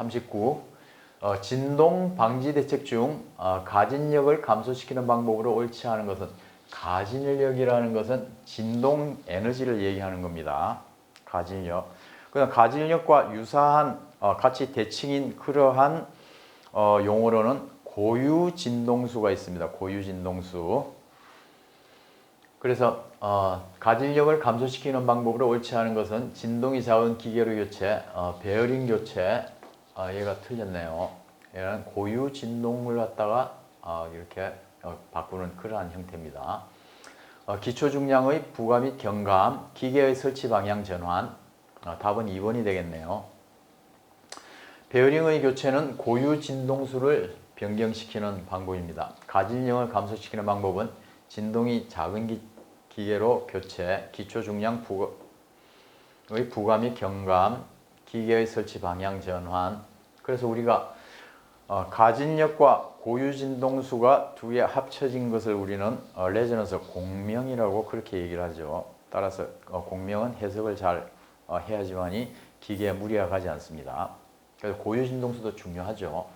39. 어, 진동 방지 대책 중 어, 가진력을 감소시키는 방법으로 옳지 않은 것은 가진력이라는 것은 진동 에너지를 얘기하는 겁니다. 가진력. 그다음 가진력과 유사한 어, 같이 대칭인 그러한 어, 용어로는 고유 진동수가 있습니다. 고유 진동수. 그래서 어, 가진력을 감소시키는 방법으로 옳지 않은 것은 진동이 작은 기계로 교체, 어, 베어링 교체, 어, 얘가 틀렸네요. 얘는 고유 진동을 갖다가 어, 이렇게 어, 바꾸는 그러한 형태입니다. 어, 기초 중량의 부가 및 경감, 기계의 설치 방향 전환. 어, 답은 2번이 되겠네요. 베어링의 교체는 고유 진동수를 변경시키는 방법입니다. 가진력을 감소시키는 방법은 진동이 작은 기, 기계로 교체, 기초 중량 부의 부가 및 경감, 기계의 설치 방향 전환. 그래서 우리가 어, 가진력과 고유 진동수가 두 개 합쳐진 것을 우리는 어, 레저넌스 공명이라고 그렇게 얘기를 하죠. 따라서 어, 공명은 해석을 잘 어, 해야지만이 기계에 무리가 가지 않습니다. 그래서 고유 진동수도 중요하죠.